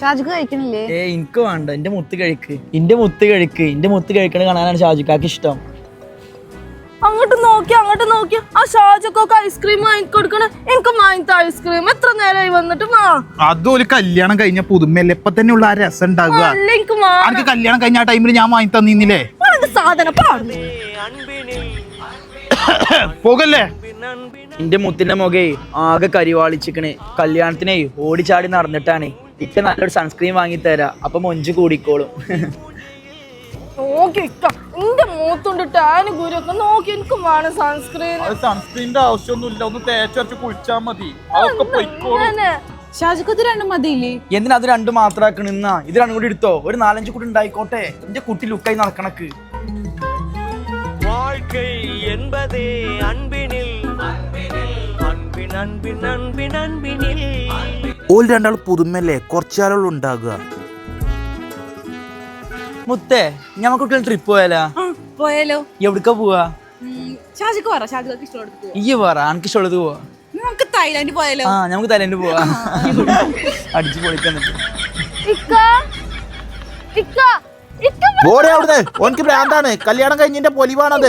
ഷാജിക്ക് കഴിക്കണില്ലേ? ഏ എനിക്ക് വേണ്ട. എന്റെ മുത്ത് കഴിക്ക്. എന്റെ മുത്ത് കഴിക്ക്. എന്റെ മുത്ത് കഴിക്കണ കാണാനാണ് ഷാജുക്കാക്ക് ഇഷ്ടം. അങ്ങോട്ട് നോക്കി അങ്ങോട്ട് നോക്കി. ആ ഷാജക്കൊക്കെ ഐസ്ക്രീം വാങ്ങിക്കൊടുക്കണ എനിക്ക് വാങ്ങിത്ത ഐസ്ക്രീം. എത്ര നേരമായി വന്നിട്ട് വാ. അതും ഒരു കല്യാണം കഴിഞ്ഞ പുതുമയല്ലേ? ഇപ്പൊ തന്നെ ഉള്ള ആ രസം ഉണ്ടാകുക അല്ല എനിക്ക് വാ. എനിക്ക് കല്യാണം കഴിഞ്ഞ ആ ടൈമിൽ ഞാൻ വാങ്ങി തന്നിന്നില്ലേ? ഇത് സാധനം പാടുന്നു. പോകല്ലേ? എന്റെ മുത്തിന്റെ മുഖേ ആകെ കരിവാളിച്ചിക്കണേ. കല്യാണത്തിനേ ഓടിച്ചാടി നടന്നിട്ടാണ്. ഇക്ക നല്ലൊരു സൺസ്ക്രീൻ വാങ്ങി തരാ അപ്പൊ മൊഞ്ച് കൂടിക്കോളും നോക്കി ഇക്ക, എന്റെ മൂത്തുണ്ട് ടാന് ഗുരൊക്കെ നോക്കി എനിക്ക് വേണം സൺസ്ക്രീൻ അത് സൺസ്ക്രീനിന്റെ ആവശ്യമൊന്നുമില്ല ഒന്ന് തേച്ചരച്ച് കുളിച്ചാ മതി അതൊക്കെ പൊയ്ക്കോളും അങ്ങനെ ഷാജിക്ക് ഇത് രണ്ടും മതിയില്ലേ എന്തിനാ അത് രണ്ടും മാത്രാക്കണ ഇന്നാ ഇത് രണ്ടും കൂടി എടുത്തോ ഒരു നാലഞ്ച് കൂടി ഉണ്ടായിക്കോട്ടെ എന്റെ കുട്ടി ലുക്കായി നടക്കണക്ക് வாழ்க்கை என்பதே அன்பினில் அன்பின் அன்பின் அன்பின் அன்பினில் ഓൽ രണ്ടാൾ പുതുമല്ലേ കുറച്ചാളുള്ള ഉണ്ടാകുക. മുത്തേ ഞമ്മക്ക് കുട്ടികൾ ട്രിപ്പ് പോയാലോ? പോയാലോ. എവിടക്ക പോവാ? ഷാജിക്ക് പറ ഷാജിക്ക് ഇഷ്ടമുള്ളത് ഈ പറ അനക്ക് ഇഷ്ടമുള്ളത് പോവാ? നമുക്ക് തായ്ലാൻഡ് പോയാലോ? ആ നമുക്ക് തലേന്റെ പോവാ. അടിച്ചു പൊളിക്കാൻ ഓടെ അവിടുന്ന്. ഓനക്ക് ഭ്രാന്താണ്. കല്യാണം കഴിഞ്ഞിന്റെ പൊലിവാണത്.